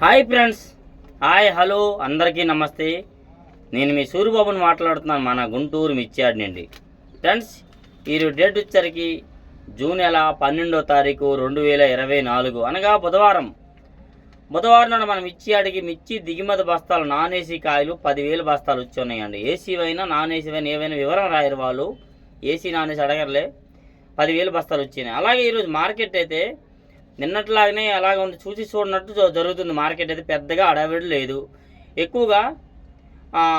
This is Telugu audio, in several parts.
Hi friends. Hi hello. అందరికీ నమస్తే. నేను మీ సూర్యబాబుని మాట్లాడుతున్నాను. మన గుంటూరు మిర్చియాడ్ నుండి ఫ్రెండ్స్ ఈరోజు డేట్ వచ్చరికి జూన్ నెల పన్నెండో తారీఖు రెండు వేల ఇరవై నాలుగు. అనగా బుధవారం. బుధవారం నాడు మనం మిర్చియాడికి మిర్చి దిగుమతి బస్తాలు నాన్ ఏసీ కాయలు పదివేల బస్తాలు వచ్చి ఉన్నాయండి. ఏసీ అయినా నాన్ ఏసీ అయినా ఏవైనా వివరం రాయరు వాళ్ళు. ఏసీ నాన్ ఏసీ అడగర్లే. పదివేల బస్తాలు వచ్చినాయి అలాగే ఈరోజు మార్కెట్ అయితే నిన్నట్లాగానే అలాగ ఉంది. చూసి చూడనట్టు జరుగుతుంది. మార్కెట్ అయితే పెద్దగా అడవిడి లేదు. ఎక్కువగా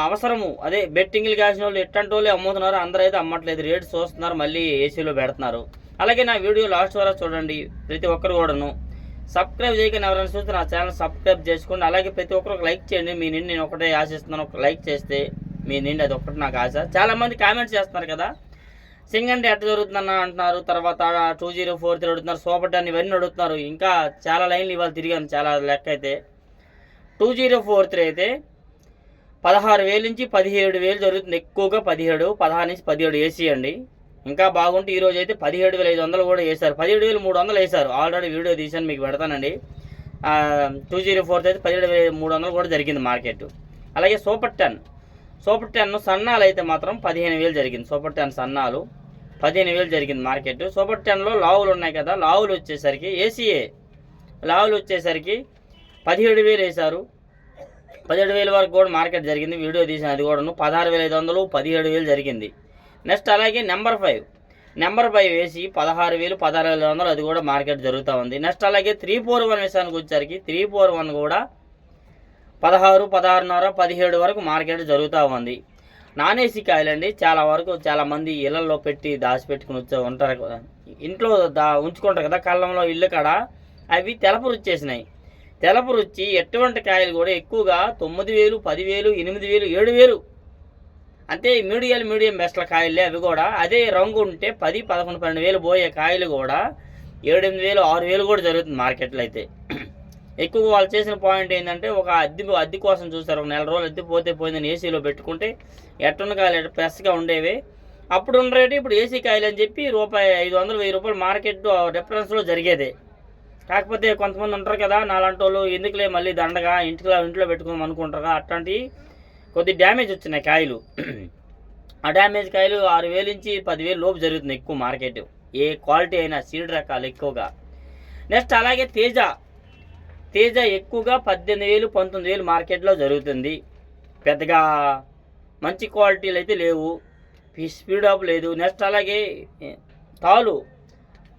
అవసరము. అదే బెట్టింగ్లు కాసిన వాళ్ళు ఎట్టంటి వాళ్ళు అమ్ముతున్నారు. అందరూ అయితే అమ్మట్లేదు. రేటు చూస్తున్నారు. మళ్ళీ ఏసీలో పెడుతున్నారు. అలాగే నా వీడియో లాస్ట్ వరకు చూడండి. ప్రతి ఒక్కరు కూడాను. సబ్స్క్రైబ్ చేయకుండా ఎవరైనా చూస్తే నా ఛానల్ సబ్స్క్రైబ్ చేసుకోండి. అలాగే ప్రతి ఒక్కరు ఒక లైక్ చేయండి. మీ నిండి నేను ఒకటే ఆశిస్తున్నాను. ఒక లైక్ చేస్తే మీ నిండి అది ఒకటి నాకు ఆశ. చాలామంది కామెంట్స్ చేస్తున్నారు కదా. సింగండి ఎట్లా జరుగుతుందన్న అంటున్నారు. తర్వాత టూ జీరో ఫోర్ త్రీ అడుగుతున్నారు. సూపర్ టెన్ ఇవన్నీ అడుగుతున్నారు. ఇంకా చాలా లైన్లు ఇవాళ తిరిగాను చాలా లెక్క అయితే. టూ జీరో ఫోర్ త్రీ అయితే పదహారు వేలు నుంచి పదిహేడు వేలు జరుగుతుంది. ఎక్కువగా పదిహేడు పదహారు నుంచి పదిహేడు ఏసీ అండి ఇంకా బాగుంటే ఈరోజు అయితే పదిహేడు వేల ఐదు వందలు కూడా వేశారు. పదిహేడు వేలు మూడు వందలు వేశారు. ఆల్రెడీ వీడియో తీసాను మీకు పెడతానండి. టూ జీరో ఫోర్త్ అయితే పదిహేడు వేల మూడు వందలు కూడా జరిగింది మార్కెట్. అలాగే సూపర్ టెన్. సూపర్ టెన్ సన్నాలు అయితే మాత్రం పదిహేను వేలు జరిగింది. సూపర్ టెన్ సన్నాలు పదిహేను వేలు జరిగింది మార్కెట్. సూపర్ టెన్లో లావులు ఉన్నాయి కదా లావులు వచ్చేసరికి ఏసీఏ లావులు వచ్చేసరికి పదిహేడు వేలు వేశారు. పదిహేడు వేల వరకు కూడా మార్కెట్ జరిగింది. వీడియో తీసిన అది కూడాను పదహారు వేల ఐదు వందలు పదిహేడు వేలు జరిగింది. నెక్స్ట్ అలాగే నెంబర్ ఫైవ్. నెంబర్ ఫైవ్ వేసి పదహారు వేలు పదహారు వేల వందలు అది కూడా మార్కెట్ జరుగుతూ ఉంది. నెక్స్ట్ అలాగే త్రీ ఫోర్ వన్ విషయానికి వచ్చేసరికి త్రీ ఫోర్ వన్ కూడా పదహారు పదహారున్నర పదిహేడు వరకు మార్కెట్ జరుగుతూ ఉంది. నాన్ ఏసీ కాయలండి చాలా వరకు చాలామంది ఇళ్ళల్లో ఇళ్ళలో పెట్టి దాచిపెట్టుకుని వచ్చే ఉంటారు కదా. ఇంట్లో దా ఉంచుకుంటారు కదా కళ్ళంలో ఇల్లు కాడ? అవి తెలపు రుచేసినాయి తెలపు రుచి ఎటువంటి కాయలు కూడా ఎక్కువగా తొమ్మిది వేలు పదివేలు ఎనిమిది వేలు ఏడు వేలు. అంతే మీడియం మీడియం బెస్ట్ల కాయలే అవి కూడా. అదే రంగు ఉంటే పది పదకొండు పన్నెండు వేలు పోయే కాయలు కూడా ఏడెనిమిది వేలు ఆరు వేలు కూడా జరుగుతుంది మార్కెట్లో అయితే. ఎక్కువగా వాళ్ళు చేసిన పాయింట్ ఏంటంటే ఒక అద్దె అద్దె కోసం చూస్తారు. ఒక నెల రోజులు అద్దె పోతే పోయిందని ఏసీలో పెట్టుకుంటే ఎట్టున్న కాయలు ఎట్ట ఫ్రెష్గా ఉండేవి. అప్పుడు ఉన్న రేటు ఇప్పుడు ఏసీ కాయలు అని చెప్పి రూపాయి ఐదు వందలు వెయ్యి రూపాయలు మార్కెట్ డిఫరెన్స్లో జరిగేదే. కాకపోతే కొంతమంది ఉంటారు కదా నాలాంటి వాళ్ళు ఎందుకులే మళ్ళీ దండగా ఇంటికి ఇంట్లో పెట్టుకుందాం అనుకుంటారు అట్లాంటి కొద్ది డ్యామేజ్ వచ్చినాయి కాయలు. ఆ డ్యామేజ్ కాయలు ఆరు వేలు నుంచి పదివేలు లోపు జరుగుతుంది ఎక్కువ మార్కెట్. ఏ క్వాలిటీ అయినా సీడ్ రకాలు ఎక్కువగా. నెక్స్ట్ అలాగే తేజ. తేజ ఎక్కువగా పద్దెనిమిది వేలు పంతొమ్మిది వేలు మార్కెట్లో జరుగుతుంది. పెద్దగా మంచి క్వాలిటీలు అయితే లేవు. స్పీడ్ అప్ లేదు. నెక్స్ట్ అలాగే తాలు.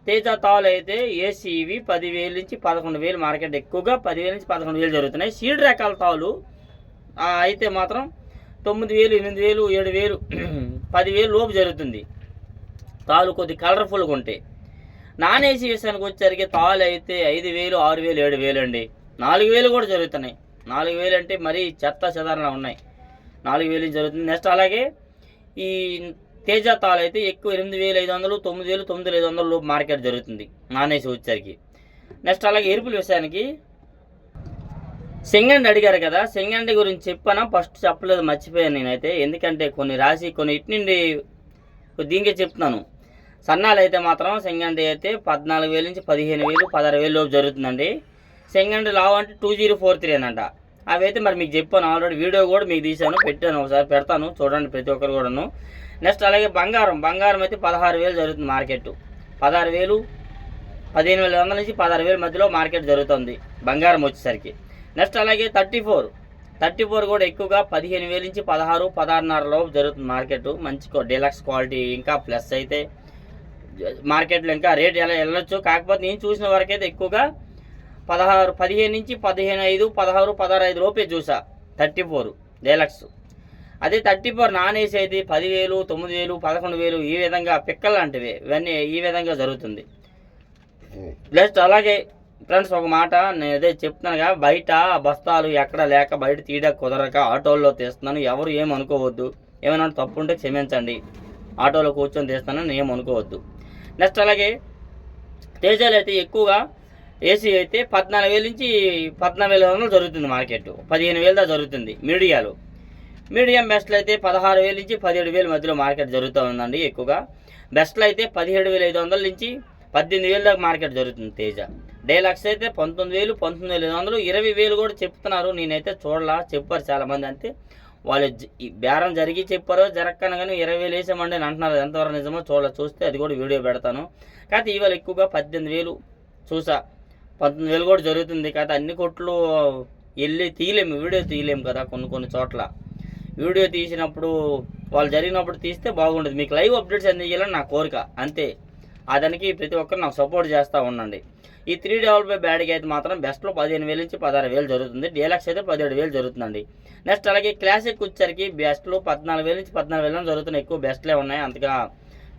తేజ తాలు అయితే ఏసీవి పదివేలు నుంచి పదకొండు వేలు మార్కెట్ ఎక్కువగా పదివేలు నుంచి పదకొండు వేలు జరుగుతున్నాయి. సీడ్ రకాల తాలు అయితే మాత్రం తొమ్మిది వేలు ఎనిమిది వేలు ఏడు వేలు పదివేలు లోపు జరుగుతుంది. తాలు కొద్ది కలర్ఫుల్గా ఉంటాయి నాన్ ఏసీ విషయానికి వచ్చేసరికి తాలు అయితే ఐదు వేలు ఆరు వేలు ఏడు వేలు అండి. నాలుగు వేలు కూడా జరుగుతున్నాయి. నాలుగు వేలు అంటే మరీ చెత్త చెదారంగా ఉన్నాయి. నాలుగు వేలు జరుగుతుంది. నెక్స్ట్ అలాగే ఈ తేజ తాలు అయితే ఎక్కువ ఎనిమిది వేలు ఐదు వందలు తొమ్మిది వేలు తొమ్మిది వేల ఐదు వందలు లోపు మార్కెట్ జరుగుతుంది. నాన్ ఏసీ వచ్చేసరికి. నెక్స్ట్ అలాగే ఎరుపుల విషయానికి. సింగండి అడిగారు కదా. సింగండి గురించి చెప్పానా? ఫస్ట్ చెప్పలేదు మర్చిపోయాను నేనైతే. ఎందుకంటే కొన్ని రాసి కొన్ని ఇటు నుండి దీనికే చెప్తున్నాను. సన్నాలు అయితే మాత్రం సెకండ్ అయితే పద్నాలుగు వేల నుంచి పదిహేను వేలు పదహారు వేలు లోపు జరుగుతుందండి. సెకండ్ లావ్ అంటే టూ జీరో ఫోర్ త్రీ అనంట. అవి అయితే మరి మీకు చెప్పాను ఆల్రెడీ వీడియో కూడా మీకు తీశాను పెట్టాను ఒకసారి పెడతాను చూడండి ప్రతి ఒక్కరు కూడాను. నెక్స్ట్ అలాగే బంగారం బంగారం అయితే పదహారు వేలు జరుగుతుంది మార్కెట్. పదహారు వేలు పదిహేను వేల వందల నుంచి పదహారు వేల మధ్యలో మార్కెట్ జరుగుతుంది బంగారం వచ్చేసరికి. నెక్స్ట్ అలాగే థర్టీ ఫోర్ థర్టీ ఫోర్ కూడా ఎక్కువగా పదిహేను వేల నుంచి పదహారు పదహారున్నరలో జరుగుతుంది మార్కెట్. మంచి డీలక్స్ క్వాలిటీ ఇంకా ప్లస్ అయితే మార్కెట్లో ఇంకా రేట్ ఎలా వెళ్ళొచ్చు? కాకపోతే నేను చూసిన వరకైతే ఎక్కువగా పదహారు పదిహేను నుంచి పదిహేను ఐదు పదహారు పదహారు ఐదు లోపే చూసా. Thirty four deluxe. అదే థర్టీ ఫోర్ నాన్ ఏసీ అయితే పదివేలు తొమ్మిది వేలు పదకొండు వేలు ఈ విధంగా పిక్కలు లాంటివి. ఇవన్నీ ఈ విధంగా జరుగుతుంది. ప్లస్ అలాగే ఫ్రెండ్స్ ఒక మాట నేను అదే చెప్తున్నానుగా బయట బస్తాలు ఎక్కడ లేక బయట తీయడం కుదరక ఆటోల్లో తీస్తున్నాను. ఎవరు ఏం అనుకోవద్దు ఏమైనా తప్పు ఉంటే క్షమించండి. ఆటోలో కూర్చొని తీస్తానని ఏం అనుకోవద్దు నెక్స్ట్ అలాగే తేజాలు అయితే ఎక్కువగా ఏసీ అయితే పద్నాలుగు వేల నుంచి పద్నాలుగు వేల వందలు జరుగుతుంది మార్కెట్ పదిహేను వేల దాకా జరుగుతుంది మీడియాలు. మీడియం బెస్ట్లు అయితే పదహారు వేల నుంచి పదిహేడు వేల మధ్యలో మార్కెట్ జరుగుతూ ఉందండి ఎక్కువగా. బెస్ట్లు అయితే పదిహేడు వేల ఐదు వందల నుంచి పద్దెనిమిది వేల దాకా మార్కెట్ జరుగుతుంది తేజ. డైలాక్స్ అయితే పంతొమ్మిది వేలు పంతొమ్మిది వేల ఐదు వందలు ఇరవై వేలు కూడా చెప్తున్నారు. నేనైతే చూడలా చెప్పారు చాలామంది అంతే. వాళ్ళు బేరం జరిగి చెప్పారో జరగకన కానీ ఇరవై వేలు వేసామండి అని అంటున్నారు ఎంతవరకు నిజమో చూడ చూస్తే అది కూడా వీడియో పెడతాను. కాకపోతే ఇవాళ ఎక్కువగా పద్దెనిమిది వేలు చూసా. పంతొమ్మిది వేలు కూడా జరుగుతుంది. కాకపోతే అన్ని కొట్లు వెళ్ళి తీయలేము. వీడియో తీయలేము కదా కొన్ని కొన్ని చోట్ల. వీడియో తీసినప్పుడు వాళ్ళు జరిగినప్పుడు తీస్తే బాగుండదు. మీకు లైవ్ అప్డేట్స్ అందించాలని నా కోరిక. అంతే. అతనికి ప్రతి ఒక్కరు నాకు సపోర్ట్ చేస్తూ ఉండండి. ఈ త్రీ డబల్ బై బ్యాడ్కి అయితే మాత్రం బెస్ట్లో పదిహేను వేలు నుంచి పదహారు వేలు జరుగుతుంది. డీలక్స్ అయితే పదిహేడు వేలు జరుగుతుందండి. నెక్స్ట్ అలాగే క్లాసిక్ వచ్చరికి బెస్ట్లో పద్నాలుగు వేలు నుంచి పద్నాలుగు వేలు జరుగుతున్నాయి. ఎక్కువ బెస్ట్లే ఉన్నాయి. అంతగా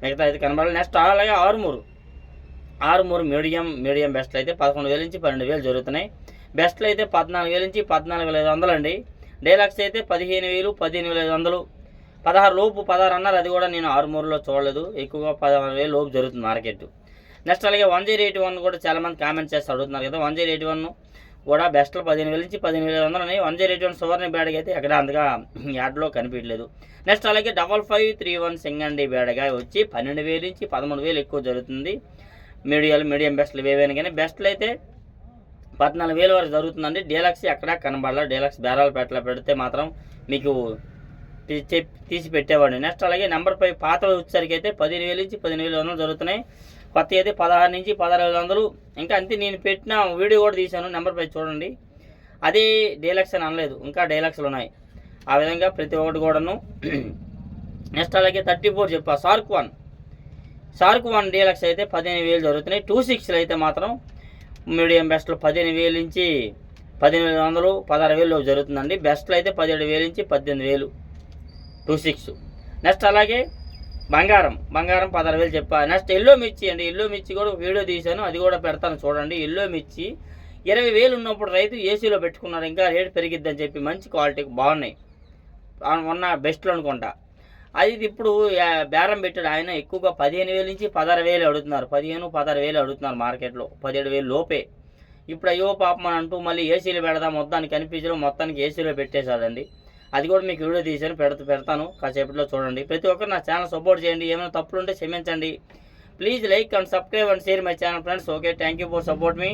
మిగతా అయితే కనబడాలి నెక్స్ట్ అలాగే ఆరుమూరు. ఆరుమూరు మీడియం మీడియం బెస్ట్లు అయితే పదకొండు వేల నుంచి పన్నెండు వేలు జరుగుతున్నాయి. బెస్ట్లు అయితే పద్నాలుగు వేల నుంచి పద్నాలుగు వేల ఐదు వందలు అండి. డీలక్స్ అయితే పదిహేను వేలు పదిహేను వేల ఐదు వందలు. పదహారు లోపు పదహారు అన్నారు. అది కూడా నేను ఆరుమూరులో చూడలేదు. ఎక్కువగా పదహారు వేలు లోపు జరుగుతుంది మార్కెట్. నెక్స్ట్ అలాగే వన్ జీరో ఎయిట్ వన్ కూడా చాలా మంది కామెంట్ చేసి అడుగుతున్నారు కదా. వన్ జీరో ఎయిట్ వన్ కూడా బెస్ట్లో పదిహేను వేల నుంచి పదిహేను వేల వందలు ఉన్నాయి. One zero eight one Suvarna బ్యాడ్గా అయితే ఎక్కడ అందుగా యాడ్లో కనిపించలేదు. నెక్స్ట్ అలాగే డబల్ ఫైవ్ త్రీ వన్ సింగండి బ్యాడ్గా వచ్చి పన్నెండు వేలు నుంచి పదమూడు వేలు ఎక్కువ జరుగుతుంది. మీడియాలు మీడియం బెస్ట్లు ఏవైనా కానీ బెస్ట్లు అయితే పద్నాలుగు వేల వరకు జరుగుతుందండి. డీలక్స్ ఎక్కడా కనబడాలి. డీలక్స్ బేరాల పెట్టలో పెడితే మాత్రం మీకు తీసి పెట్టేవాడు నెక్స్ట్ అలాగే నెంబర్ ఫైవ్ పాత వచ్చేసరికి అయితే పదిహేను వేల నుంచి పదిహేను వేల వందలు జరుగుతున్నాయి. కొత్త అయితే పదహారు నుంచి పదహారు వేల వందలు. ఇంకా అంతే నేను పెట్టిన వీడియో కూడా తీశాను నెంబర్ పై చూడండి. అదే డీలక్స్ అని అనలేదు ఇంకా డీలక్స్లు ఉన్నాయి. ఆ విధంగా ప్రతి ఒక్కటి కూడాను. నెక్స్ట్ అలాగే థర్టీ ఫోర్ చెప్పా సార్క్ వన్ సార్క్ వన్ డీలక్స్ అయితే పదిహేను వేలు జరుగుతున్నాయి. టూ సిక్స్లు అయితే మాత్రం మీడియం బెస్ట్లో పదిహేను వేలు నుంచి పదిహేను వేల వందలు పదహారు వేలు జరుగుతుందండి. బెస్ట్లో అయితే పదిహేడు వేలు నుంచి పద్దెనిమిది వేలు టూ సిక్స్. నెక్స్ట్ అలాగే బంగారం. బంగారం పదహారు వేలు చెప్పా నెక్స్ట్ ఎల్లో మిర్చి అండి. ఎల్లో మిర్చి కూడా వీడియో తీశాను. అది కూడా పెడతాను చూడండి. ఎల్లో మిర్చి ఇరవై వేలు ఉన్నప్పుడు రైతు ఏసీలో పెట్టుకున్నారు. ఇంకా రేటు పెరిగిద్దని చెప్పి మంచి క్వాలిటీ బాగున్నాయి. ఉన్న బెస్ట్లో అనుకుంటా. అది ఇప్పుడు బేరం పెట్టాడు ఆయన. ఎక్కువగా పదిహేను వేలు నుంచి పదహారు వేలు అడుగుతున్నారు. పదిహేను పదహారు వేలు అడుగుతున్నారు మార్కెట్లో. పదిహేడు వేలు లోపే. ఇప్పుడు అయ్యో పాపం అని అంటూ మళ్ళీ ఏసీలో పెడదాం మొత్తానికి కనిపించడం మొత్తానికి ఏసీలో పెట్టేశాడండి. అది కూడా మీకు వీడియో తీసాను పెడతా పెడతాను. కాసేపట్లో చూడండి. ప్రతి ఒక్కరు నా ఛానల్ సపోర్ట్ చేయండి. ఏమైనా తప్పులు ఉంటే క్షమించండి. Please like and subscribe and share my channel friends. Okay thank you for support me.